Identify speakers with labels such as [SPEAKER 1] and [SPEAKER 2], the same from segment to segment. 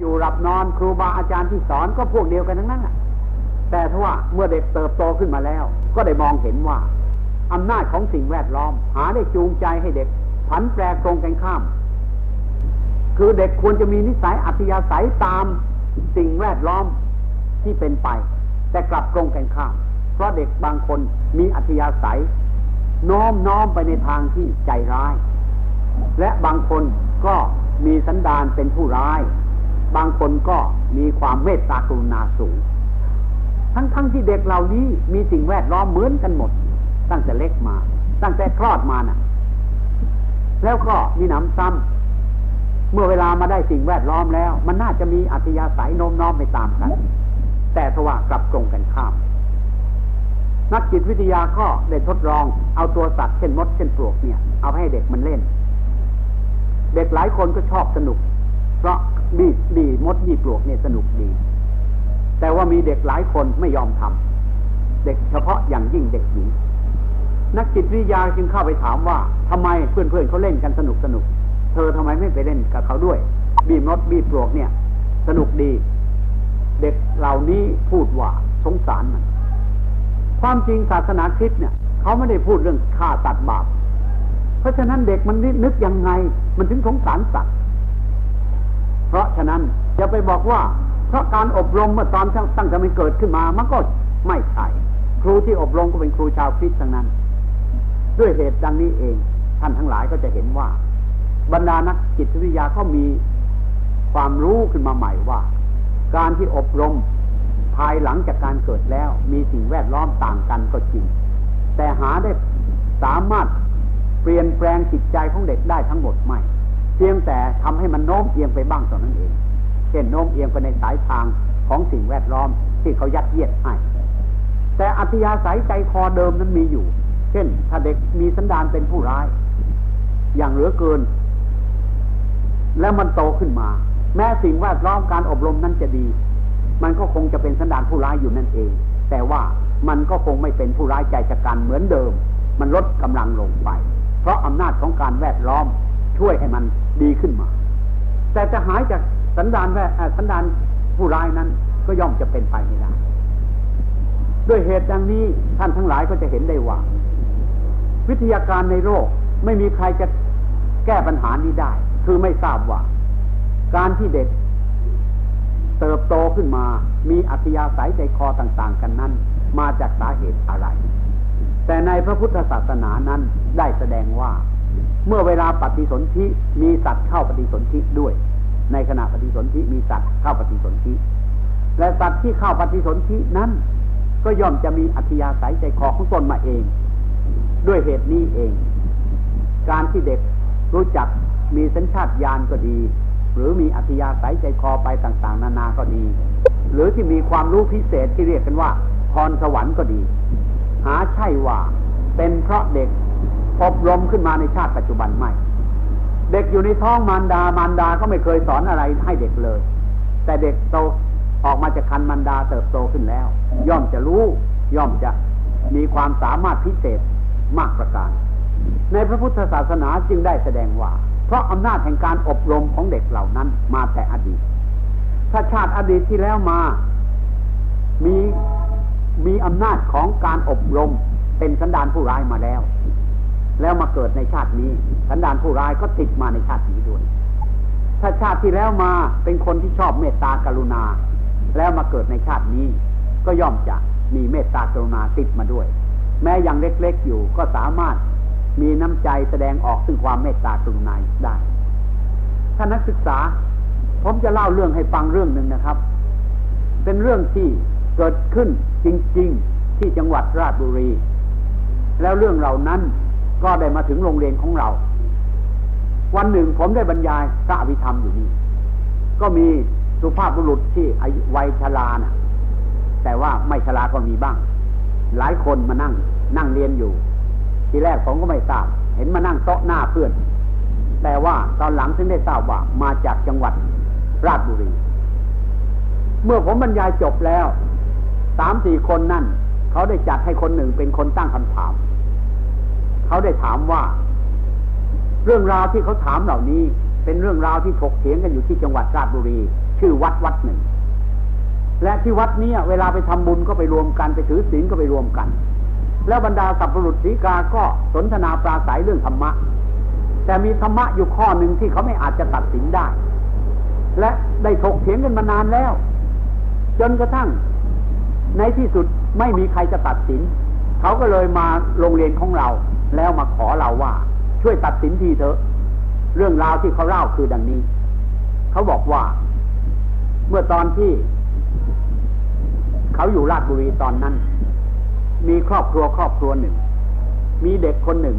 [SPEAKER 1] อยู่หลับนอนครูบาอาจารย์ที่สอนก็พวกเดียวกันทั้งนั้นแหละแต่ถ้าว่าเมื่อเด็กเติบโตขึ้นมาแล้ว ก็ได้มองเห็นว่าอำนาจของสิ่งแวดล้อม หาได้จูงใจให้เด็ก ผันแปรตรงกันข้าม คือเด็กควรจะมีนิสัยอัธยาศัยตามสิ่งแวดล้อมที่เป็นไป แต่กลับตรงกันข้าม เพราะเด็กบางคนมีอัธยาศัยน้อมน้อมไปในทางที่ใจร้าย และบางคนก็มีสันดานเป็นผู้ร้าย บางคนก็มีความเมตตากรุณาสูง ทั้งๆทที่เด็กเหล่านี้มีสิ่งแวดล้อมเหมือนกันหมด ตั้งแต่เล็กมา ตั้งแต่คลอดมานะ่ะ แล้วก็มีหนำซ้ำเมื่อเวลามาได้สิ่งแวดล้อมแล้ว มันน่าจะมีอัธยาศัยโน้มน้อมไปตามกัน แต่ทว่ากลับตรงกันข้าม นักจิตวิทยาก็ได้ทดลองเอาตัวสัตว์เช่นมดเช่นปลวกเนี่ย เอาให้เด็กมันเล่น เด็กหลายคนก็ชอบสนุก เพราะ บีบีมดบีปลวกเนี่ยสนุกดี แต่ว่ามีเด็กหลายคนไม่ยอมทำเด็กเฉพาะอย่างยิ่งเด็กหญิงนักจิตวิทยาจึงเข้าไปถามว่าทำไมเพื่อนเพื่อนเขาเล่นกันสนุกสนุก เธอทำไมไม่ไปเล่นกับเขาด้วย บีมดบีปลวกเนี่ย สนุกดี เด็กเหล่านี้พูดว่าสงสารมันความจริงศาสนาคริสต์เนี่ยเขาไม่ได้พูดเรื่องฆ่าตัดบาปเพราะฉะนั้นเด็กมันนึกยังไง มันถึงสงสารสัตว์ เพราะฉะนั้นจะไปบอกว่าเพราะการอบรมเมื่อตอนตั้งแต่มันเกิดขึ้นมามันก็ไม่ใช่ครูที่อบรมก็เป็นครูชาวคริสต์ทั้งนั้น ด้วยเหตุดังนี้เอง ท่านทั้งหลายก็จะเห็นว่า บรรดานักจิตวิทยาก็มีความรู้ขึ้นมาใหม่ว่า การที่อบรมภายหลังจากการเกิดแล้ว มีสิ่งแวดล้อมต่างกันก็จริง แต่หาได้สามารถเปลี่ยนแปลงจิตใจของเด็กได้ทั้งหมดไม่ เพียงแต่ทำให้มันโน้มเอียงไปบ้างเท่านั้นเอง เช่นโน้มเอียงไปในสายทางของสิ่งแวดล้อมที่เขายัดเยียดให้ แต่อัธยาศัยใจคอเดิมนั้นมีอยู่ เช่น ถ้าเด็กมีสันดานเป็นผู้ร้าย อย่างเหลือเกิน แล้วมันโตขึ้นมา แม้สิ่งแวดล้อมการอบรมนั้นจะดี มันก็คงจะเป็นสันดานผู้ร้ายอยู่นั่นเอง แต่ว่ามันก็คงไม่เป็นผู้ร้ายใจจักันเหมือนเดิม มันลดกำลังลงไป เพราะอำนาจของการแวดล้อม ช่วยให้มันดีขึ้นมา แต่จะหายจากสันดานแวสันดานผู้ร้ายนั้นก็ย่อมจะเป็นไปไม่ได้ด้วยเหตุดังนี้ท่านทั้งหลายก็จะเห็นได้ว่า วิทยาการในโลกไม่มีใครจะแก้ปัญหานี้ได้ คือไม่ทราบว่า การที่เด็กเติบโตขึ้นมา มีอัธยาศัยใจคอต่าง ๆ กันนั้น มาจากสาเหตุอะไร แต่ในพระพุทธศาสนานั้นได้แสดงว่า เมื่อเวลาปฏิสนธิมีสัตว์เข้าปฏิสนธิด้วย ในขณะปฏิสนธิมีสัตว์เข้าปฏิสนธิและสัตว์ที่เข้าปฏิสนธินั้น ก็ย่อมจะมีอัธยาศัยใจคอของตนมาเอง ด้วยเหตุนี้เอง การที่เด็กรู้จักมีสัญชาตญาณก็ดี หรือมีอัธยาศัยใจคอไปต่างๆ นานาก็ดี หรือที่มีความรู้พิเศษที่เรียกกันว่าพรสวรรค์ก็ดี หาใช่ว่าเป็นเพราะเด็ก อบรมขึ้นมาในชาติปัจจุบันไม่ เด็กอยู่ในท้องมารดามารดาก็ไม่เคยสอนอะไรให้เด็กเลย แต่เด็กโตออกมาจากคันมารดาเติบโตขึ้นแล้ว ย่อมจะรู้ ย่อมจะมีความสามารถพิเศษมากประการ ในพระพุทธศาสนาจึงได้แสดงว่า เพราะอำนาจแห่งการอบรมของเด็กเหล่านั้นมาแต่อดีต ถ้าชาติอดีตที่แล้วมา มีมีอำนาจของการอบรมเป็นสันดานผู้ร้ายมาแล้ว แล้วมาเกิดในชาตินี้ สันดานผู้ร้ายก็ติดมาในชาตินี้ด้วย ถ้าชาติที่แล้วมาเป็นคนที่ชอบเมตตากรุณา แล้วมาเกิดในชาตินี้ ก็ย่อมจะมีเมตตากรุณาติดมาด้วย แม้ยังเล็กๆอยู่ก็สามารถมีน้ำใจแสดงออกซึ่งความเมตตากรุณาได้ถ้านักศึกษา ผมจะเล่าเรื่องให้ฟังเรื่องหนึ่งนะครับ เป็นเรื่องที่เกิดขึ้นจริง ๆ ที่จังหวัดราชบุรี แล้วเรื่องเหล่านั้น ก็ได้มาถึงโรงเรียนของเรา วันหนึ่งผมได้บรรยายพระอภิธรรมอยู่นี่ ก็มีสุภาพบุรุษที่อายุวัยชรานะ่ะ แต่ว่าไม่ชราก็มีบ้าง หลายคนมานั่งนั่งเรียนอยู่ ทีแรกผมก็ไม่ทราบ เห็นมานั่งโต๊ะหน้าเพื่อน แต่ว่าตอนหลังถึงได้ทราบว่ามาจากจังหวัดราชบุรี เมื่อผมบรรยายจบแล้วสามสี่คนนั่น เขาได้จัดให้คนหนึ่งเป็นคนตั้งคำถาม เขาได้ถามว่า เรื่องราวที่เขาถามเหล่านี้ เป็นเรื่องราวที่ถกเถียงกันอยู่ที่จังหวัดราชบุรี ชื่อวัดวัดหนึ่ง และที่วัดนี้เวลาไปทำบุญก็ไปรวมกันไปถือศีลก็ไปรวมกัน แล้วบรรดาสัพพรุษศีกาก็สนทนาปราศัยเรื่องธรรมะ แต่มีธรรมะอยู่ข้อหนึ่งที่เขาไม่อาจจะตัดสินได้ และได้ถกเถียงกันมานานแล้ว จนกระทั่ง ในที่สุดไม่มีใครจะตัดสิน เขาก็เลยมาโรงเรียนของเรา แล้วมาขอเราว่า ช่วยตัดสินทีเถอะ เรื่องราวที่เขาเล่าคือดังนี้ เขาบอกว่า เมื่อตอนที่ เขาอยู่ราชบุรีตอนนั้น มีครอบครัวครอบครัวหนึ่ง มีเด็กคนหนึ่ง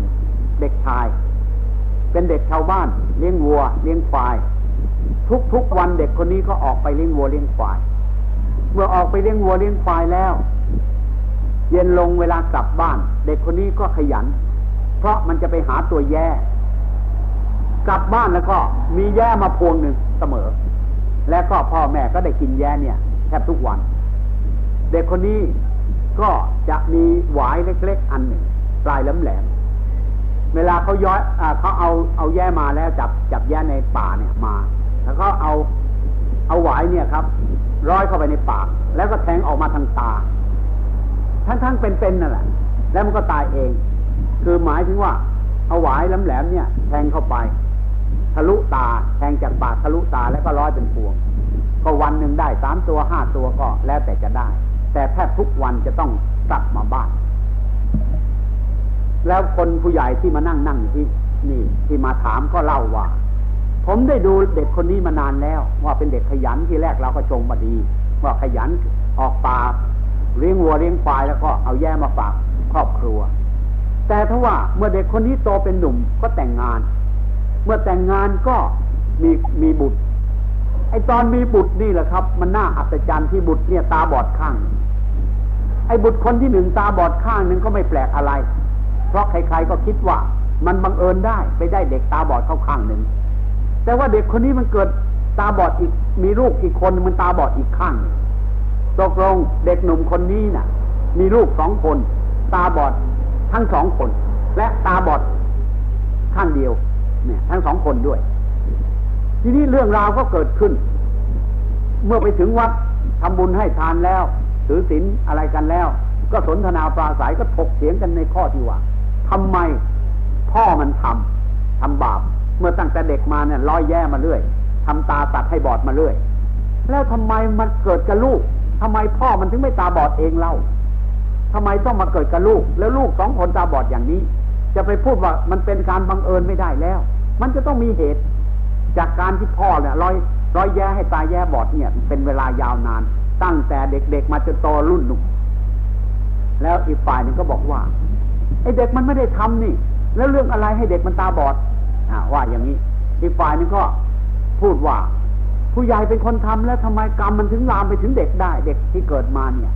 [SPEAKER 1] เด็กชาย เป็นเด็กชาวบ้าน เลี้ยงวัว เลี้ยงควาย ทุกๆวันเด็กคนนี้ก็ออกไปเลี้ยงวัวเลี้ยงควาย เมื่อออกไปเลี้ยงวัวเลี้ยงควายแล้วเย็นลงเวลากลับบ้าน เด็กคนนี้ก็ขยัน เพราะมันจะไปหาตัวแย่ กลับบ้านแล้วก็มีแย่มาพวงหนึ่งเสมอ และก็พ่อแม่ก็ได้กินแย่เนี่ยแทบทุกวัน เด็กคนนี้ก็จะมีหวายเล็กๆ อันหนึ่งปลายแหลมๆเวลาเขาย้อยอเขาเอาเอาแย่มาแล้วจับจับแย่ในป่าเนี่ยมา แล้วก็เอาเอาหวายเนี่ยครับ ร้อยเข้าไปในปาก แล้วก็แทงออกมาทางตา ทั้งๆเป็นๆนั่นแหละ แล้วมันก็ตายเอง คือหมายถึงว่าเอาหวายแหลมๆเนี่ย แทงเข้าไป ทะลุตาแทงจากปากทะลุตาแล้วก็ร้อยเป็นพวง ก็วันหนึ่งได้สามตัวห้าตัวก็แล้วแต่จะได้ แต่แทบทุกวันจะต้องกลับมาบ้าน แล้วคนผู้ใหญ่ที่มานั่งนั่งที่นี่ที่มาถามก็เล่าว่า ผมได้ดูเด็กคนนี้มานานแล้ว ว่าเป็นเด็กขยันที่แรกเราก็ชงมาดี ว่าขยันออกป่าเลี้ยงวัวเลี้ยงควายแล้วก็เอาแย่มาฝากครอบครัว แต่ถ้าว่าเมื่อเด็กคนนี้โตเป็นหนุ่มก็แต่งงาน เมื่อแต่งงานก็มีมีบุตร ไอตอนมีบุตรนี่แหละครับ มันน่าอัศจรรย์ที่บุตรเนี่ยตาบอดข้าง ไอบุตรคนที่หนึ่งตาบอดข้างหนึ่งก็ไม่แปลกอะไร เพราะใครๆก็คิดว่ามันบังเอิญได้ไปได้เด็กตาบอดเข้าข้างหนึ่ง แต่ว่าเด็กคนนี้มันเกิดตาบอดอีกมีลูกอีกคนมันตาบอดอีกข้างตกลงเด็กหนุ่มคนนี้น่ะ มีลูกสองคน ตาบอด ทั้งสองคน และตาบอดข้างเดียว เนี่ย ทั้งสองคนด้วย ทีนี้เรื่องราวก็เกิดขึ้น เมื่อไปถึงวัดทำบุญให้ทานแล้วถือศีลอะไรกันแล้ว ก็สนทนาปราศัยก็ถกเถียงกันในข้อที่ว่าทำไมพ่อมันทำทำบาป เมื่อตั้งแต่เด็กมาเนี่ยร้อยแย่มาเรื่อยทำตาตัดให้บอดมาเรื่อย แล้วทำไมมันเกิดกับลูกทำไมพ่อมันถึงไม่ตาบอดเองเล่า ทำไมต้องมาเกิดกับลูก แล้วลูกสองคนตาบอดอย่างนี้ จะไปพูดว่ามันเป็นการบังเอิญไม่ได้แล้ว มันจะต้องมีเหตุ จากการที่พ่อเนี่ยร้อยร้อยแย่ให้ตาแย่บอดเนี่ยเป็นเวลายาวนาน ตั้งแต่เด็กๆมาจนโตรุ่นหนุ่มแล้วอีกฝ่ายหนึ่งก็บอกว่าไอ้เด็กมันไม่ได้ทำนี่ แล้วเรื่องอะไรให้เด็กมันตาบอดอว่าอย่างนี้ อีกฝ่ายหนึ่งก็พูดว่า ผู้ใหญ่เป็นคนทำแล้วทำไมกรรมมันถึงลามไปถึงเด็กได้ เด็กที่เกิดมาเนี่ย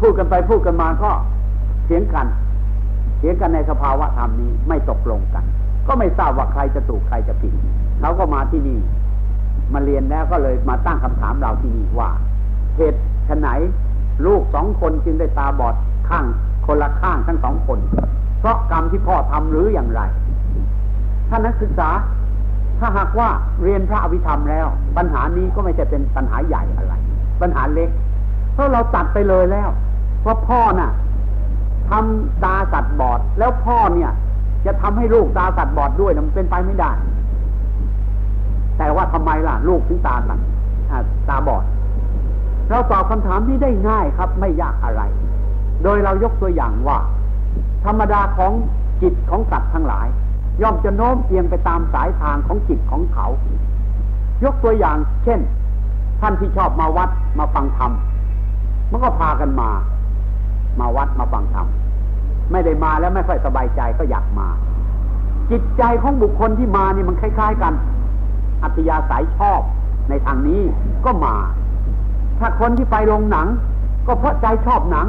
[SPEAKER 1] พูดกันไปพูดกันมาก็เถียงกันเถียงกันในสภาวะธรรมนี้ไม่ตกลงกัน ก็ไม่ทราบว่าใครจะถูกใครจะผิดเขาก็มาที่นี่มาเรียนแล้วก็เลยมาตั้งคำถามเราที่นี่ว่าเหตุฉไหนลูกสองคนจึงได้ตาบอดข้างคนละข้างทั้งสองคน เพราะกรรมที่พ่อทำหรืออย่างไรท่านนักศึกษา ถ้าหากว่าเรียนพระอภิธรรมแล้ว ปัญหานี้ก็ไม่ใช่เป็นปัญหาใหญ่อะไร ปัญหาเล็ก เพราะเราตัดไปเลยแล้ว ว่าพ่อน่ะทำตาสัตว์บอด แล้วพ่อเนี่ย จะทำให้ลูกตาสัตว์บอดด้วยมันเป็นไปไม่ได้ แต่ว่าทำไมล่ะ ลูกถึงตาสัตว์ตาบอด เราตอบคำถามนี้ได้ง่ายครับ ไม่ยากอะไร โดยเรายกตัวอย่างว่า ธรรมดาของจิตของสัตว์ทั้งหลาย ย่อมจะโน้มเอียงไปตามสายทางของจิตของเขา ยกตัวอย่าง เช่น ท่านที่ชอบมาวัดมาฟังธรรมมันก็พากันมา มาวัดมาฟังธรรมไม่ได้มาแล้วไม่ค่อยสบายใจก็อยากมา จิตใจของบุคคลที่มานี่มันคล้าย ๆ กัน อัตยาสายชอบในทางนี้ก็มา ถ้าคนที่ไปโรงหนัง ก็เพราะใจชอบหนัง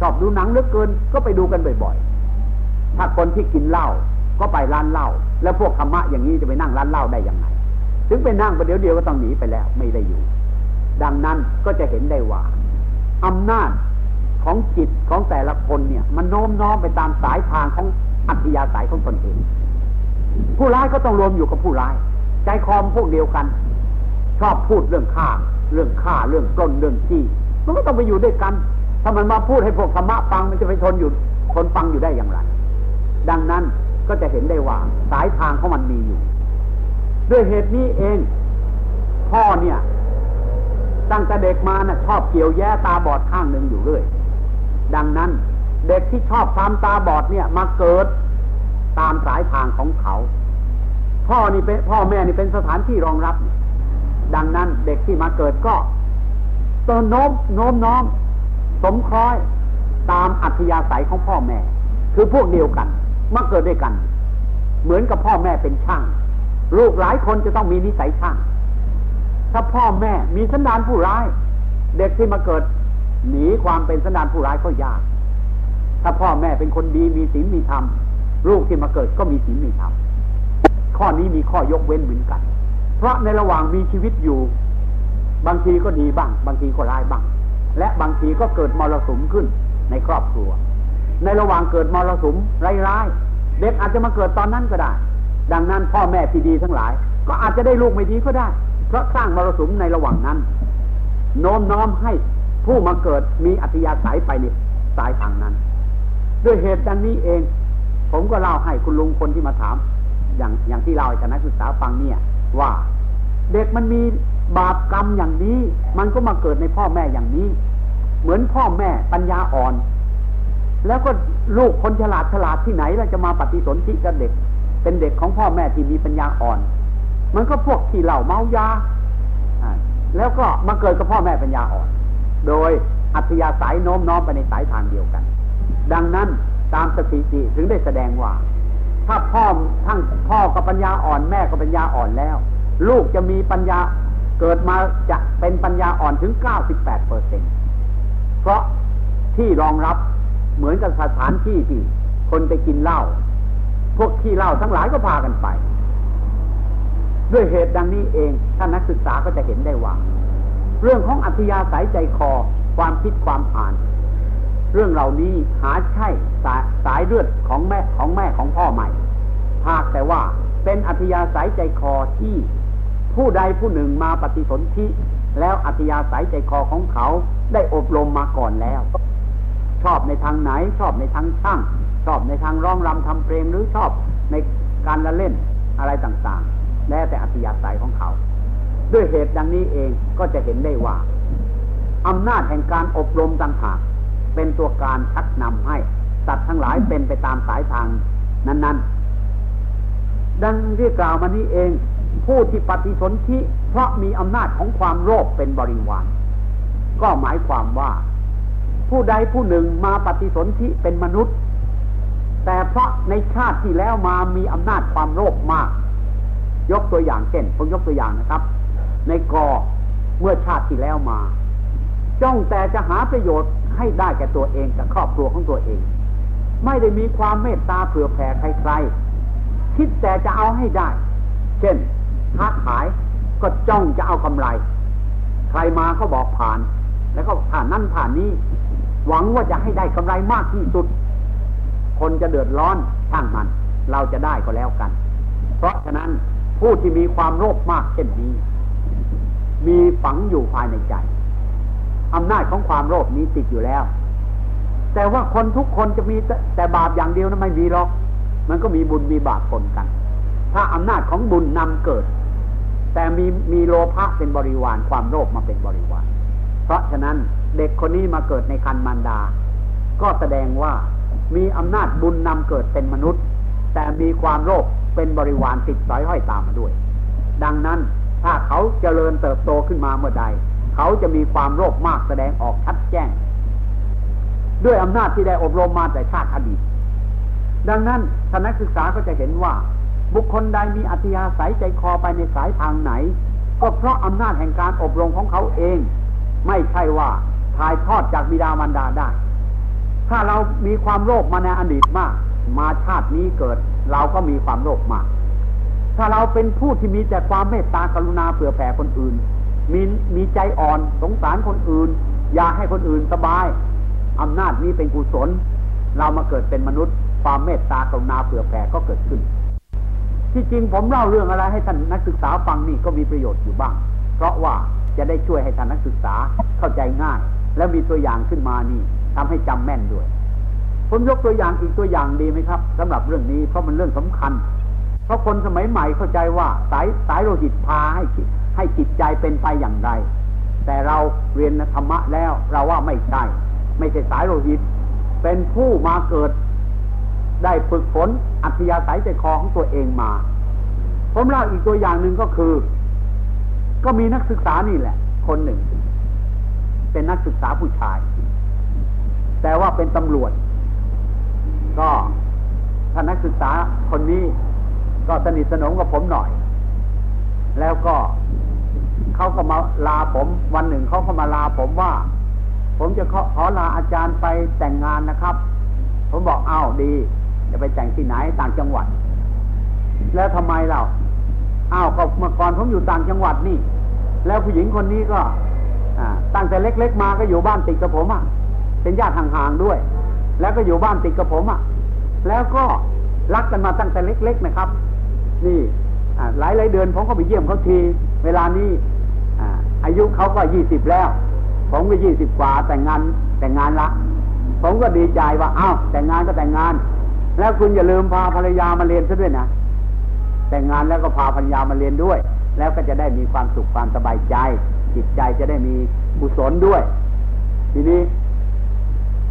[SPEAKER 1] ชอบดูหนังเหลือเกิน ก็ไปดูกันบ่อยๆ ถ้าคนที่กินเหล้าก็ไปร้านเหล้าแล้วพวกธรรมะอย่างนี้จะไปนั่งร้านเหล้าได้ยังไง ถึงไปนั่งประเดี๋ยวเดียวก็ต้องหนีไปแล้วไม่ได้อยู่ ดังนั้นก็จะเห็นได้ว่าอำนาจ ของจิตของแต่ละคนเนี่ย มันโน้มน้อมไปตามสายทางของอัธยาศัยของตนเอง ผู้ร้ายก็ต้องรวมอยู่กับผู้ร้าย ใจคอมพวกเดียวกัน ชอบพูดเรื่องฆ่า เรื่องฆ่าเรื่องปล้นเรื่องจี้มันก็ต้องไปอยู่ด้วยกัน ถ้ามันมาพูดให้พวกธรรมะฟังมันจะไปทนอยู่ทนฟังอยู่ได้อย่างไร ดังนั้นก็จะเห็นได้ว่าสายทางของมันมีอยู่ ด้วยเหตุนี้เองพ่อเนี่ยตั้งแต่เด็กมานะ่ะชอบเกี่ยวแย่ตาบอดข้างหนึ่งอยู่เรื่อย ดังนั้น เด็กที่ชอบทำตาบอดเนี่ยมาเกิดตามสายทางของเขา พ่อนี่เป็นพ่อแม่นี่เป็นสถานที่รองรับ ดังนั้นเด็กที่มาเกิดก็ตโน้มโน้มน้อม สมคล้อยตามอัธยาศัยของพ่อแม่ คือพวกเดียวกันมาเกิดด้วยกัน เหมือนกับพ่อแม่เป็นช่าง ลูกหลายคนจะต้องมีนิสัยช่าง ถ้าพ่อแม่มีสันดานผู้ร้าย เด็กที่มาเกิด หนีความเป็นสันดานผู้ร้ายก็ยาก ถ้าพ่อแม่เป็นคนดีมีศีลมีธรรมลูกที่มาเกิดก็มีศีลมีธรรมข้อนี้มีข้อยกเว้นเหมือนกัน เพราะในระหว่างมีชีวิตอยู่ บางทีก็ดีบ้าง บางทีก็ร้ายบ้าง และบางทีก็เกิดมรสุมขึ้นในครอบครัว ในระหว่างเกิดมรสุมร้ายๆเด็กอาจจะมาเกิดตอนนั้นก็ได้ ดังนั้นพ่อแม่ที่ดีทั้งหลาย ก็อาจจะได้ลูกไม่ดีก็ได้ เพราะสร้างมรสุมในระหว่างนั้น โน้มน้อมให้ ผู้มาเกิดมีอัธยาศัยไปในสายทางนั้น ด้วยเหตุดังนี้เอง ผมก็เล่าให้คุณลุงคนที่มาถาม อย่างอย่างที่เล่าให้คณะศึกษาฟังเนี่ย ว่า เด็กมันมีบาปกรรมอย่างนี้ มันก็มาเกิดในพ่อแม่อย่างนี้ เหมือนพ่อแม่ปัญญาอ่อน แล้วก็ลูกคนฉลาดฉลาดที่ไหนเราจะมาปฏิสนธิกับเด็ก เป็นเด็กของพ่อแม่ที่มีปัญญาอ่อน มันก็พวกที่เหล่าเมายาแล้วก็มาเกิดกับพ่อแม่ปัญญาอ่อน โดยอัธยาศัยโน้มน้อมไปในสายทางเดียวกัน ดังนั้นตามสถิติถึงได้แสดงว่า ถ้าพ่อทั้งพ่อกับปัญญาอ่อนแม่กับปัญญาอ่อนแล้ว ลูกจะมีปัญญาเกิดมาจะเป็นปัญญาอ่อนถึง 98เปอร์เซ็นเพราะที่รองรับเหมือนกับสถานที่ที่คนไปกินเหล้าพวกที่เหล้าทั้งหลายก็พากันไป ด้วยเหตุดังนี้เองท่านนักศึกษาก็จะเห็นได้ว่า เรื่องของอัธยาศัยใจคอความคิดความอ่าน เรื่องเหล่านี้หาใช่สายสายเลือดของแม่ของแม่ของพ่อใหม่หากแต่ว่าเป็นอัธยาศัยใจคอที่ผู้ใดผู้หนึ่งมาปฏิสนธิแล้วอัธยาศัยใจคอของเขาได้อบรมมาก่อนแล้ว ชอบในทางไหนชอบในทางช่าง ชอบในทางร้องรำทำเพลงหรือชอบในการละเล่นอะไรต่างๆ แล้วแต่อัธยาศัยของเขา ด้วยเหตุดังนี้เองก็จะเห็นได้ว่าอำนาจแห่งการอบรมต่างหากเป็นตัวการชักนำให้สัตว์ทั้งหลายเป็นไปตามสายทางนั้น ๆ ดังที่กล่าวมานี้เอง ผู้ที่ปฏิสนธิเพราะมีอำนาจของความโลภเป็นบริวารก็หมายความว่า ผู้ใดผู้หนึ่งมาปฏิสนธิเป็นมนุษย์ แต่เพราะในชาติที่แล้วมามีอำนาจความโลภมาก ยกตัวอย่างเช่นผมยกตัวอย่างนะครับ ในกอเมื่อชาติที่แล้วมา จ้องแต่จะหาประโยชน์ให้ได้แก่ตัวเองกับครอบครัวของตัวเอง ไม่ได้มีความเมตตาเผื่อแผ่ใครๆคิดแต่จะเอาให้ได้ เช่นค้าขายก็จ้องจะเอากำไร ใครมาก็บอกผ่าน แล้วก็ผ่านนั่นผ่านนี้ หวังว่าจะให้ได้กำไรมากที่สุด คนจะเดือดร้อนช่างมัน เราจะได้ก็แล้วกัน เพราะฉะนั้นผู้ที่มีความโลภมากเช่นนี้ มีฝังอยู่ภายในใจอำนาจของความโลภนี้ติดอยู่แล้ว แต่ว่าคนทุกคนจะมีแต่บาปอย่างเดียวนะไม่มีหรอก มันก็มีบุญมีบาปปนกัน ถ้าอำนาจของบุญนำเกิด แต่มีมีโลภะเป็นบริวารความโลภมาเป็นบริวาร เพราะฉะนั้นเด็กคนนี้มาเกิดในคันมารดา ก็แสดงว่ามีอำนาจบุญนำเกิดเป็นมนุษย์ แต่มีความโลภเป็นบริวารติดสอยห้อยตามมาด้วย ดังนั้น ถ้าเขาเจริญเติบโตขึ้นมาเมื่อใด เขาจะมีความโลภมากแสดงออกชัดแจ้ง ด้วยอำนาจที่ได้อบรมมาแต่ชาติอดีต ดังนั้นท่านนักศึกษาก็จะเห็นว่า บุคคลใดมีอัธยาศัยใจคอไปในสายทางไหน ก็เพราะอำนาจแห่งการอบรมของเขาเอง ไม่ใช่ว่าถ่ายทอดจากบิดามารดาได้ ถ้าเรามีความโลภมาในอดีตมาก มาชาตินี้เกิด เราก็มีความโลภมาก ถ้าเราเป็นผู้ที่มีแต่ความเมตตากรุณาเผื่อแผ่คนอื่น มีมีใจอ่อนสงสารคนอื่น อยากให้คนอื่นสบายอำนาจนี้เป็นกุศล เรามาเกิดเป็นมนุษย์ ความเมตตากรุณาเผื่อแผ่ก็เกิดขึ้น ที่จริงผมเล่าเรื่องอะไรให้ท่านนักศึกษาฟังนี่ก็มีประโยชน์อยู่บ้าง เพราะว่าจะได้ช่วยให้ท่านนักศึกษาเข้าใจง่าย แล้วมีตัวอย่างขึ้นมานี่ทำให้จำแม่นด้วย ผมยกตัวอย่างอีกตัวอย่างดีไหมครับสำหรับเรื่องนี้เพราะมันเรื่องสำคัญ ราะคนสมัยใหม่เข้าใจว่าสายสายโลหิตพาให้ให้จิตใจเป็นไปอย่างไร แต่เราเรียนธรรมะแล้วเราว่าไม่ใช่ ไม่ใช่สายโลหิต เป็นผู้มาเกิดได้ฝึกฝนอัธยาศัยใจคอของตัวเองมา ผมเล่าอีกตัวอย่างหนึ่งก็คือ ก็มีนักศึกษานี่แหละ คนหนึ่ง เป็นนักศึกษาผู้ชาย แต่ว่าเป็นตำรวจ ก็ท่านนักศึกษาคนนี้ ก็สนิทสนมกับผมหน่อย แล้วก็เขาก็มาลาผม วันหนึ่งเขาก็มาลาผมว่า ผมจะขอขอลาอาจารย์ไปแต่งงานนะครับ ผมบอกอ้าวดี จะไปแต่งที่ไหนต่างจังหวัด แล้วทำไมเราอ้าวก็เมื่อก่อนผมอยู่ต่างจังหวัดนี่ แล้วผู้หญิงคนนี้ก็ตั้งแต่เล็ก ๆ มาก็อยู่บ้านติดกับผมอะ เป็นญาติห่างๆด้วย แล้วก็อยู่บ้านติดกับผมอะ แล้วก็รักกันมาตั้งแต่เล็ก ๆ นะครับ นี่หลายหลายเดือนผมก็ไปเยี่ยมเขาที เวลานี้อายุเขาก็ยี่สิบแล้ว ผมก็ยี่สิบกว่าแต่งงานแต่งงานละ ผมก็ดีใจว่าอ้าวแต่งงานก็แต่งงาน แล้วคุณอย่าลืมพาภรรยามาเรียนซะด้วยนะแต่งงานแล้วก็พาภรรยามาเรียนด้วย แล้วก็จะได้มีความสุขความสบายใจ จิตใจจะได้มีกุศลด้วย ทีนี้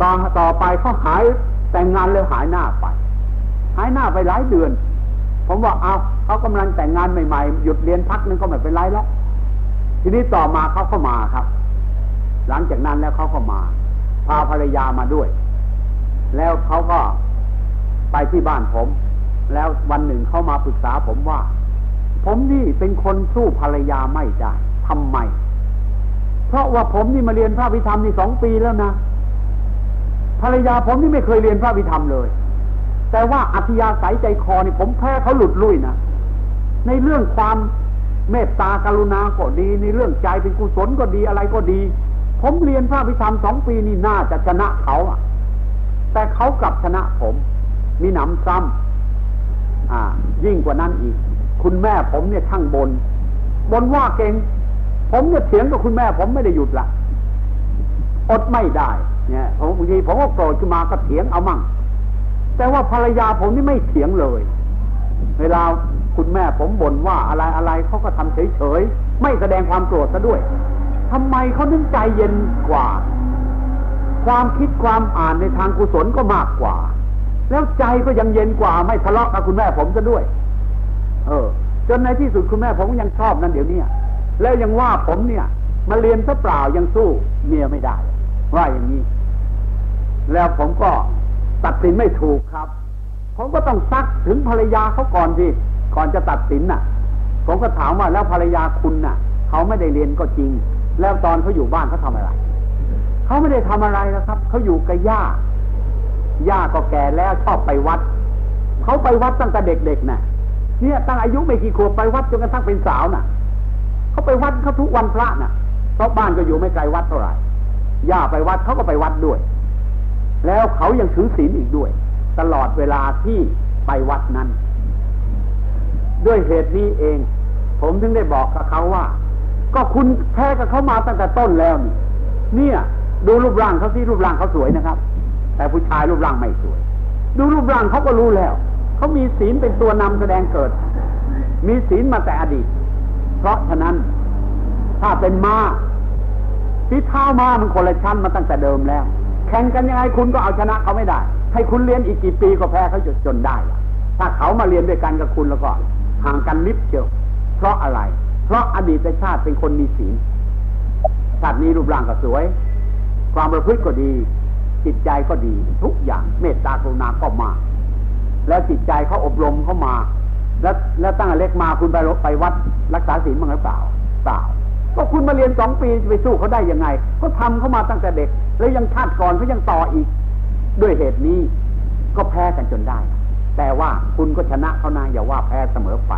[SPEAKER 1] ต่อต่อไปเขาหายแต่งงานเลยหายหน้าไป หายหน้าไปหลายเดือน ผมว่าเอาเขากำลังแต่งงานใหม่ๆ หยุดเรียนพักนึงก็ไม่เป็นไรแล้วทีนี้ต่อมาเขาเข้ามาครับ หลังจากนั้นแล้วเขาก็มา พาภรรยามาด้วย แล้วเขาก็ไปที่บ้านผม แล้ววันหนึ่งเขามาปรึกษาผมว่า ผมนี่เป็นคนสู้ภรรยาไม่ได้ทำไม เพราะว่าผมนี่มาเรียนพระพิธรรมนี่สองปีแล้วนะภรรยาผมนี่ไม่เคยเรียนพระวิธรรมเลย แต่ว่าอัธยาศัยใจคอนี่ผมแพ้เขาหลุดลุ่ยนะในเรื่องความเมตตากรุณาก็ดี ในเรื่องใจเป็นกุศลก็ดีอะไรก็ดี ผมเรียนพระวิธรรมสองปีนี่น่าจะชนะเขาอะ แต่เขากลับชนะผม มีหนำซ้ำอ่า ยิ่งกว่านั้นอีก คุณแม่ผมเนี่ยทั้งบน บนว่าเก่ง ผมเนี่ยเถียงกับคุณแม่ผมไม่ได้หยุดละอดไม่ได้ เนี่ยผมบางทีผมก็โกรธขึ้นมาก็เถียงเอามั่ง แต่ว่าภรรยาผมนี่ไม่เถียงเลย เวลาคุณแม่ผมบ่นว่าอะไรอะไรเขาก็ทำเฉยๆ ไม่แสดงความโกรธซะด้วยทำไมเขาถึงใจเย็นกว่า ความคิดความอ่านในทางกุศลก็มากกว่า แล้วใจก็ยังเย็นกว่า ไม่ทะเลาะกับคุณแม่ผมซะด้วย เออ จนในที่สุดคุณแม่ผมยังชอบนั่นเดี๋ยวนี้แล้วยังว่าผมเนี่ย มาเรียนซะเปล่ายังสู้เมียไม่ได้ว่าอย่างนี้แล้วผมก็ ตัดสินไม่ถูกครับ ผมก็ต้องซักถึงภรรยาเขาก่อนสิก่อนจะตัดสินน่ะ ผมก็ถามว่าแล้วภรรยาคุณน่ะเขาไม่ได้เรียนก็จริง แล้วตอนเขาอยู่บ้านเขาทาอะไรเขาไม่ได้ทำอะไรนะครับเขาอยู่กับย่าย่าก็แก่แล้วชอบไปวัดเขาไปวัดตั้งแต่เด็กๆน่ะเนี่ยตั้งอายุไม่กี่ขวบไปวัดจนกระทั่งเป็นสาวน่ะเขาไปวัดเขาทุกวันพระน่ะเพราะบ้านก็อยู่ไม่ไกลวัดเท่าไหร่ย่าไปวัดเขาก็ไปวัดด้วย แล้วเขายังถือศีลอีกด้วย ตลอดเวลาที่ไปวัดนั้น ด้วยเหตุนี้เอง ผมถึงได้บอกกับเขาว่า ก็คุณแพ้กับเขามาตั้งแต่ต้นแล้วนี่เนี่ย ดูรูปร่างเขาที่รูปร่างเขาสวยนะครับ แต่ผู้ชายรูปร่างไม่สวย ดูรูปร่างเขาก็รู้แล้วเขามีศีลเป็นตัวนำแสดงเกิด มีศีลมาแต่อดีต เพราะฉะนั้นถ้าเป็นมาที่เท้ามามันคนละชั้นมาตั้งแต่เดิมแล้ว แข่งกันยังไงคุณก็เอาชนะเขาไม่ได้ ให้คุณเรียนอีกกี่ปีก็แพ้เขาจนจนได้ ถ้าเขามาเรียนด้วยกันกับคุณแล้วก็ห่างกันนิดเดียวเพราะอะไร เพราะอดีตชาติเป็นคนมีศีลชาตินี้รูปร่างก็สวย ความประพฤติก็ดี จิตใจก็ดีทุกอย่างเมตตากรุณาก็มา แล้วจิตใจเขาอบรมเข้ามา แล้วแล้วตั้งเล็กมาคุณไปไปวัดรักษาศีลบ้างหรือเปล่าเปล่า ก็คุณมาเรียนสองปีจะไปสู้เขาได้ยังไงก็ทำเขามาตั้งแต่เด็ก แล้วยังชาติก่อนเขายังต่ออีก ด้วยเหตุนี้ก็แพ้กันจนได้ แต่ว่าคุณก็ชนะเขานะอย่าว่าแพ้เสมอไป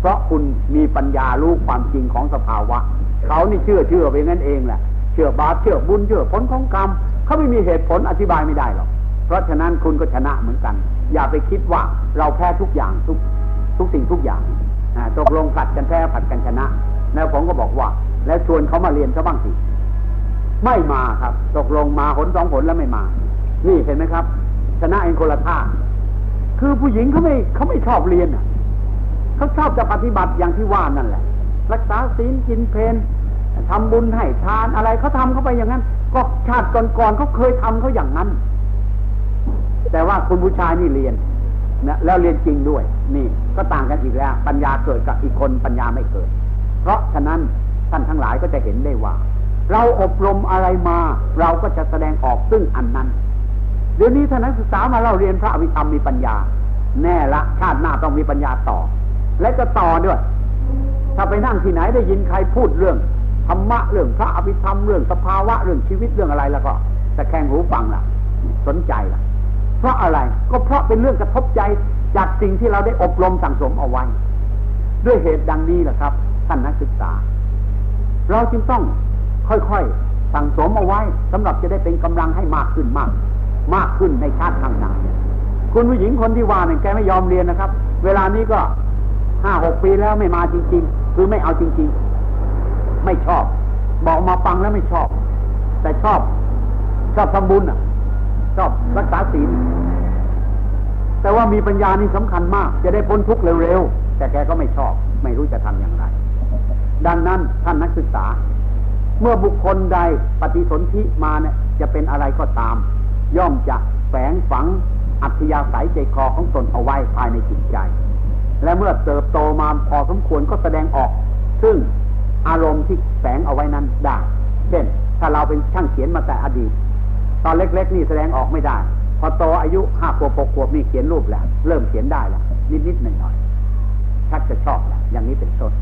[SPEAKER 1] เพราะคุณมีปัญญารู้ความจริงของสภาวะเขานี่เชื่อเชื่อไปงั้นเองแหละเชื่อบาปเชื่อบุญเชื่อผลของกรรมเขาไม่มีเหตุผลอธิบายไม่ได้หรอกเพราะฉะนั้นคุณก็ชนะเหมือนกัน อย่าไปคิดว่าเราแพ้ทุกอย่างทุกทุกสิ่งทุกอย่างตกลงผัดกันแพ้ผัดกันชนะ แล้วผมก็บอกว่า แล้วชวนเขามาเรียนเขาบ้างสิ ไม่มาครับ ตกลงมาหนสองผลแล้วไม่มา นี่เห็นไหมครับ ชนะเองคนละท่า คือผู้หญิงเขาไม่เขาไม่ชอบเรียนอะเขาชอบจะปฏิบัติอย่างที่ว่านั่นแหละ รักษาศีลกินเพนทำบุญให้ทานอะไรเขาทำเข้าไปอย่างนั้น ก็ชาติก่อนๆเขาเคยทำเขาอย่างนั้น แต่ว่าคุณผู้ชายนี่เรียนนะแล้วเรียนจริงด้วย นี่ก็ต่างกันอีกแล้ว ปัญญาเกิดกับอีกคนปัญญาไม่เกิด เพราะฉะนั้น ท่านทั้งหลายก็จะเห็นได้ว่า เราอบรมอะไรมา เราก็จะแสดงออกซึ่งอันนั้น เดี๋ยวนี้ท่านนักศึกษามาเราเรียนพระอภิธรรมมีปัญญา แน่ละชาติหน้าต้องมีปัญญาต่อ และจะต่อด้วย ถ้าไปนั่งที่ไหนได้ยินใครพูดเรื่องธรรมะเรื่องพระอภิธรรมเรื่องสภาวะเรื่องชีวิตเรื่องอะไรแล้วก็ตะแคงหูฟังล่ะ สนใจล่ะ เพราะอะไรก็เพราะเป็นเรื่องกระทบใจจากสิ่งที่เราได้อบรมสั่งสมเอาไว้ ด้วยเหตุดังนี้แหละครับ ท่านนักศึกษา เราจึงต้องค่อยๆ สั่งสมเอาไว้สำหรับจะได้เป็นกำลังให้มากขึ้นมาก มากขึ้นในชาติข้างหน้าคุณผู้หญิงคนที่ว่าเนี่ยแกไม่ยอมเรียนนะครับ เวลานี้ก็ห้าหกปีแล้วไม่มาจริง ๆ คือไม่เอาจริง ๆ ไม่ชอบ บอกมาฟังแล้วไม่ชอบ แต่ชอบ ชอบทำบุญอะ ชอบรักษาศีลแต่ว่ามีปัญญานี่สำคัญมาก จะได้พ้นทุกข์เร็วๆแต่แกก็ไม่ชอบ ไม่รู้จะทำอย่างไร ดังนั้นท่านนักศึกษา เมื่อบุคคลใดปฏิสนธิมาเนี่ยจะเป็นอะไรก็ตาม ย่อมจะแฝงฝังอัธยาศัยใจคอของตนเอาไว้ภายในจิตใจ และเมื่อเติบโตมาพอสมควรก็แสดงออก ซึ่งอารมณ์ที่แฝงเอาไว้นั้นได้ เช่น ถ้าเราเป็นช่างเขียนมาแต่อดีต ตอนเล็ก ๆ นี่แสดงออกไม่ได้ พอโตอายุห้าขวบหกขวบนี่เขียนรูปแล้ว เริ่มเขียนได้แล้วนิดๆหน่อยๆชักจะชอบแล้วอย่างนี้เป็นต้น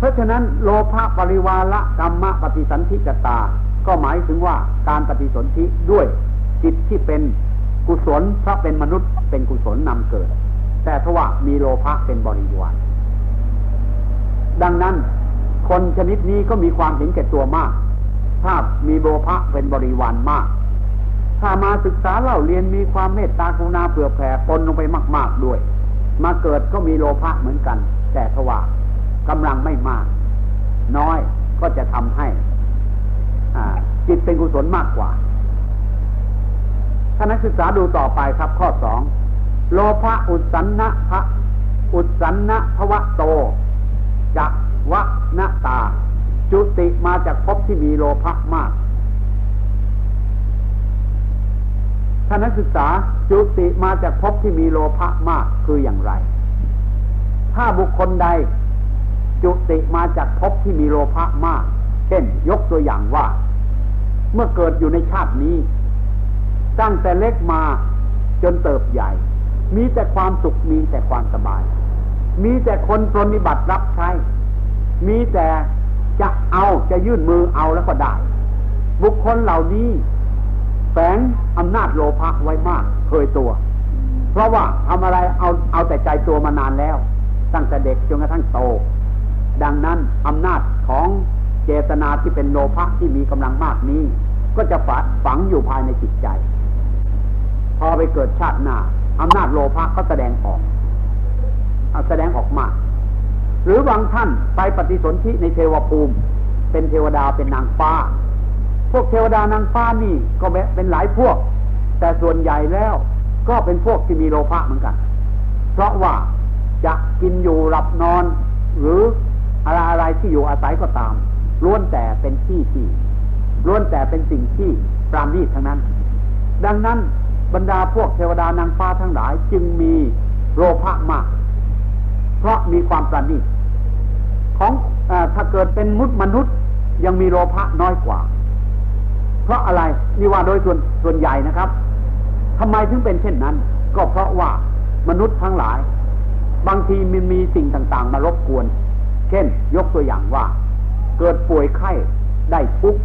[SPEAKER 1] เพราะฉะนั้นโลภะปริวาละกรรมะปฏิสันธิกตา ก็หมายถึงว่าการปฏิสนธิด้วยจิตที่เป็นกุศลเพราะเป็นมนุษย์เป็นกุศลนำเกิด แต่ทว่ามีโลภะเป็นบริวารดังนั้นคนชนิดนี้ก็มีความเห็นแก่ตัวมาก ถ้ามีโลภะเป็นบริวารมาก ถ้ามาศึกษาเล่าเรียนมีความเมตตากรุณาเผื่อแผ่ปนลงไปมาก ๆด้วย มาเกิดก็มีโลภะเหมือนกัน แต่ทว่า กำลังไม่มาก น้อยก็จะทำให้จิตเป็นกุศลมากกว่าท่านนักศึกษาดูต่อไปครับ ข้อสองโลภะอุสันนะพระอุสันนะภวะโตจักวะนตา จุติมาจากภพที่มีโลภะมากท่านนักศึกษาจุติมาจากภพที่มีโลภะมากคืออย่างไร ถ้าบุคคลใด จุติมาจากภพที่มีโลภะมาก เช่น ยกตัวอย่างว่า เมื่อเกิดอยู่ในชาตินี้ ตั้งแต่เล็กมาจนเติบใหญ่ มีแต่ความสุขมีแต่ความสบาย มีแต่คนปรนิบัติรับใช้ มีแต่จะเอาจะยื่นมือเอาแล้วก็ได้ บุคคลเหล่านี้แฝงอำนาจโลภะไว้มาก เคยตัว เพราะว่าทำอะไรเอาเอาแต่ใจตัวมานานแล้ว ตั้งแต่เด็กจนกระทั่งโต ดังนั้นอำนาจของเจตนาที่เป็นโลภะที่มีกำลังมากนี้ ก็จะฝังฝังอยู่ภายในจิตใจ พอไปเกิดชาติหน้าอำนาจโลภะก็แสดงออกแสดงออกมา หรือบางท่านไปปฏิสนธิในเทวภูมิ เป็นเทวดาเป็นนางฟ้า พวกเทวดานางฟ้านี่ก็เป็นหลายพวก แต่ส่วนใหญ่แล้วก็เป็นพวกที่มีโลภะเหมือนกัน เพราะว่าจะกินอยู่หลับนอนหรือ อะไรอะไรที่อยู่อาศัยก็ตามล้วนแต่เป็นที่ที่ล้วนแต่เป็นสิ่งที่ปราณีตทั้งนั้น ดังนั้นบรรดาพวกเทวดานางฟ้าทั้งหลายจึงมีโลภะมาก เพราะมีความประณีตของอถ้าเกิดเป็นมุดมนุษย์ยังมีโลภะน้อยกว่า เพราะอะไรนี่ว่าโดยส่วนส่วนใหญ่นะครับทำไมถึงเป็นเช่นนั้น ก็เพราะว่ามนุษย์ทั้งหลาย บางทีมันมีสิ่งต่างๆ มารบกวน เช่น ยกตัวอย่างว่า เกิดป่วยไข้ได้ทุกข์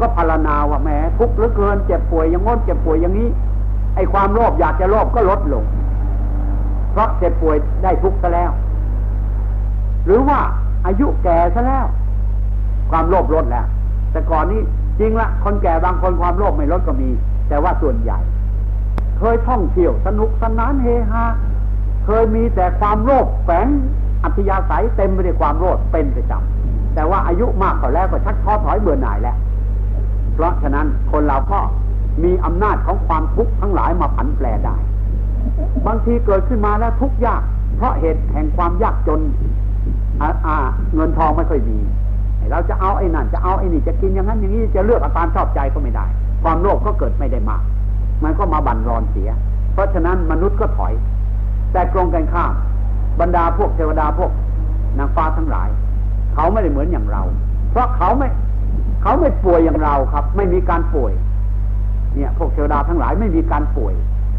[SPEAKER 1] ก็พารณาว่าแหมทุกข์เหลือเกินเจ็บป่วยอย่างงดเจ็บป่วยอย่างนี้ ไอ้ความโลภอยากจะโลภก็ลดลง เพราะเจ็บป่วยได้ทุกข์ซะแล้ว หรือว่าอายุแก่ซะแล้ว ความโลภลดแล้ว แต่ก่อนนี้จริงละคนแก่บางคนความโลภไม่ลดก็มี แต่ว่าส่วนใหญ่ เคยท่องเที่ยวสนุกสนานเฮฮาเคยมีแต่ความโลภแฝง อัธยาศัยเต็มไปด้วยความโลภเป็นประจำแต่ว่าอายุมากกว่าแล้วก็ชักท้อถอยเบื่อหน่ายแล้ว เพราะฉะนั้นคนเราก็มีอำนาจของความทุกข์ทั้งหลายมาผันแปรได้ บางทีเกิดขึ้นมาแล้วทุกข์ยาก เพราะเหตุแห่งความยากจนเงินทองไม่ค่อยมีเราจะเอาไอ้นั่นจะเอาไอ้นี่จะกินอย่างนั้นอย่างนี้จะเลือกอาการชอบใจก็ไม่ได้ ความโลภก็เกิดไม่ได้มาก มันก็มาบั่นรอนเสีย เพราะฉะนั้นมนุษย์ก็ถอย แต่ตรงกันข้าม บรรดาพวกเทวดาพวกนางฟ้าทั้งหลาย เขาไม่ได้เหมือนอย่างเรา เพราะเขาไม่ เขาไม่ป่วยอย่างเราครับ ไม่มีการป่วย เนี่ย พวกเทวดาทั้งหลายไม่มีการป่วย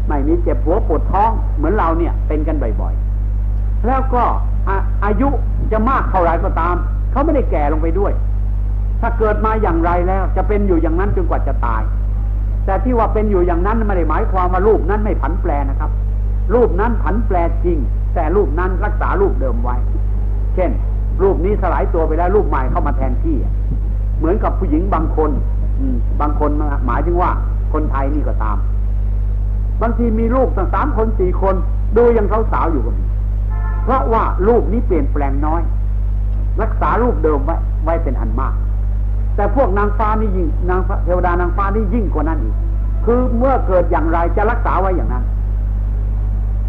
[SPEAKER 1] ไม่มีเจ็บหัวปวดท้องเหมือนเราเนี่ย เป็นกันบ่อยๆ แล้วก็อายุจะมากเท่าไรก็ตาม เขาไม่ได้แก่ลงไปด้วย ถ้าเกิดมาอย่างไรแล้ว จะเป็นอยู่อย่างนั้นจนกว่าจะตาย แต่ที่ว่าเป็นอยู่อย่างนั้นไม่ได้หมายความว่ารูปนั้นไม่ผันแปรนะครับ รูปนั้นผันแปรจริง แต่รูปนั้นรักษารูปเดิมไว้ เช่น รูปนี้สลายตัวไปแล้วรูปใหม่เข้ามาแทนที่ เหมือนกับผู้หญิงบางคนอืบางคนหมายถึงว่าคนไทยนี่ก็ตาม บางทีมีลูกตั้งสามคนสี่คน ดูยังเขาสาวอยู่ก็มีเพราะว่ารูปนี้เปลี่ยนแปลงน้อย รักษารูปเดิมไว้ไว้เป็นอันมาก แต่พวกนางฟ้านี่ยิ่งนางเทวดานางฟ้านี่ยิ่งกว่านั้นอีก คือเมื่อเกิดอย่างไรจะรักษาไว้อย่างนั้น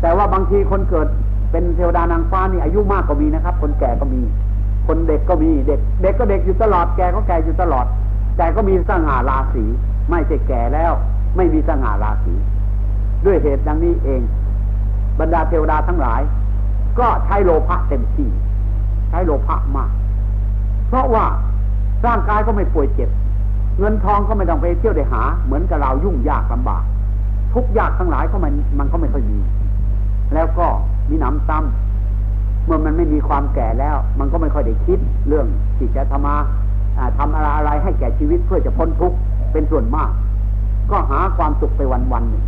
[SPEAKER 1] แต่ว่าบางทีคนเกิด เป็นเทวดานางฟ้านี่อายุมากก็มีนะครับ คนแก่ก็มี คนเด็กก็มีเด็ก เด็กก็เด็กอยู่ตลอดแก่ก็แก่อยู่ตลอด แต่ก็มีสง่าราศีไม่ใช่แก่แล้ว ไม่มีสง่าราศีด้วยเหตุดังนี้เอง บรรดาเทวดาทั้งหลาย ก็ใช้โลภะเต็มที่ ใช้โลภะมาก เพราะว่าร่างกายก็ไม่ป่วยเจ็บ เงินทองก็ไม่ต้องไปเที่ยวได้หา เหมือนกับเรายุ่งยากลำบาก ทุกยากทั้งหลายก็มันมันก็ไม่ค่อยมี แล้วก็ มีหนำซ้ำเมื่อมันไม่มีความแก่แล้ว มันก็ไม่ค่อยได้คิดเรื่องที่จะทำมาทำอะไรอะไรให้แก่ชีวิตเพื่อจะพ้นทุกข์เป็นส่วนมาก ก็หาความสุขไปวันวันหนึ่ง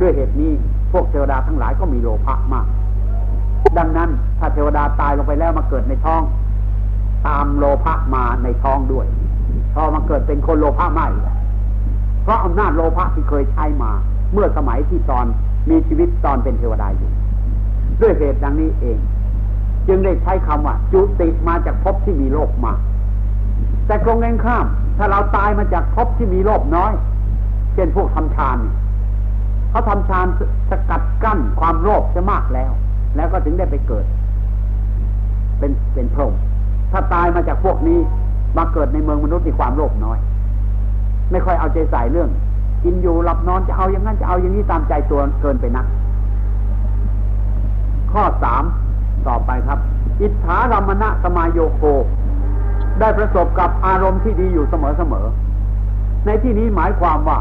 [SPEAKER 1] ด้วยเหตุนี้พวกเทวดาทั้งหลายก็มีโลภะมาก ดังนั้นถ้าเทวดาตายลงไปแล้วมาเกิดในท้อง ตามโลภะมาในท้องด้วยพอมาเกิดเป็นคนโลภะไม่เพราะอำนาจโลภะที่เคยใช้มา เมื่อสมัยที่ตอนมีชีวิตตอนเป็นเทวดาอยู่ ด้วยเหตุดังนี้เอง จึงได้ใช้คำว่า จุติมาจากภพที่มีโลกมาแต่ตรงกันข้าม ถ้าเราตายมาจากภพที่มีโลกน้อย เช่นพวกทำฌานเขาทำฌานสกัดกั้นความโลภจะมากแล้ว แล้วก็ถึงได้ไปเกิด เป็นเป็นพรหมถ้าตายมาจากพวกนี้มาเกิดในเมืองมนุษย์มีความโลภน้อย ไม่ค่อยเอาใจใส่เรื่อง กินอยู่หลับนอนจะเอาอย่างนั้นจะเอาอย่างนี้ตามใจตัวเกินไปนัก ข้อสามต่อไปครับ อิทธารมณะสมายโยโคได้ประสบกับอารมณ์ที่ดีอยู่เสมอเสมอ ในที่นี้หมายความว่า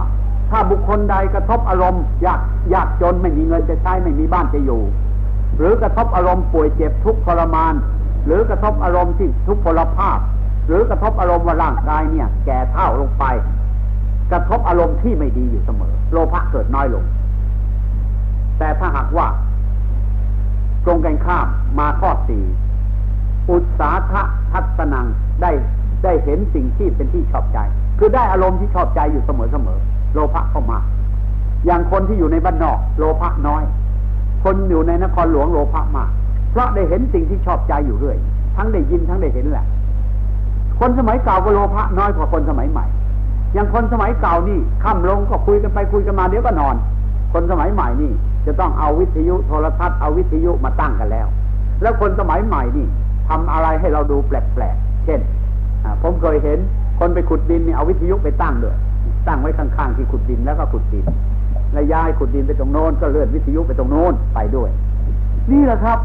[SPEAKER 1] ถ้าบุคคลใดกระทบอารมณ์อยากอยากจนไม่มีเงินจะใช้ไม่มีบ้านจะอยู่ หรือกระทบอารมณ์ป่วยเจ็บทุกข์ทรมาน หรือกระทบอารมณ์ที่ทุกพลภาพ หรือกระทบอารมณ์ว่าร่างกายเนี่ย แก่เท่าลงไป กระทบอารมณ์ที่ไม่ดีอยู่เสมอ โลภะเกิดน้อยลง แต่ถ้าหากว่า ตรงกันข้ามมาข้อสี่อุตสาทะทัศนังได้ได้เห็นสิ่งที่เป็นที่ชอบใจ คือได้อารมณ์ที่ชอบใจอยู่เสมอเสมอโลภะเข้ามา อย่างคนที่อยู่ในบ้านนอก โลภะน้อย คนอยู่ในนครหลวงโลภะมากเพราะได้เห็นสิ่งที่ชอบใจอยู่เรื่อย ทั้งได้ยินทั้งได้เห็นแหละ คนสมัยเก่าก็โลภะน้อยกว่าคนสมัยใหม่ อย่างคนสมัยเก่านี่ค่ำลงก็คุยกันไปคุยกันมาเดี๋ยวก็นอน คนสมัยใหม่นี่ จะต้องเอาวิทยุโทรทัศน์เอาวิทยุมาตั้งกันแล้ว แล้วคนสมัยใหม่นี่ทำอะไรให้เราดูแปลกๆ เช่นผมเคยเห็นคนไปขุดดินนี่เอาวิทยุไปตั้งด้วยตั้งไว้ข้างๆที่ขุดดินแล้วก็ขุดดินแล้วย้ายขุดดินไปตรงโน้นก็เลื่อนวิทยุไปตรงโน้นไปด้วย นี่แหละครับ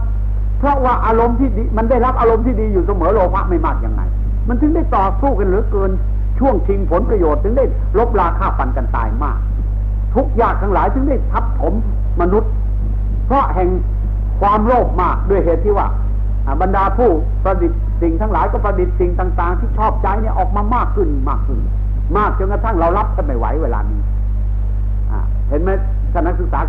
[SPEAKER 1] เพราะว่าอารมณ์ที่ดีมันได้รับอารมณ์ที่ดีอยู่เสมอโลภะไม่มากยังไง มันถึงได้ต่อสู้กันเหลือเกินช่วงชิงผลประโยชน์ถึงได้ลบราค่าฟันกันตายมาก ทุกยากทั้งหลายถึงได้ทับถม มนุษย์ เพราะแห่งความโลภมากด้วยเหตุที่ว่าบรรดาผู้ประดิษฐ์สิ่งทั้งหลายก็ประดิษฐ์สิ่งต่าง ๆ ที่ชอบใจเนี่ยออกมามากขึ้นมากขึ้น มากจนกระทั่งเรารับกันไม่ไหวเวลานี้เห็นไหมคณะศึกษา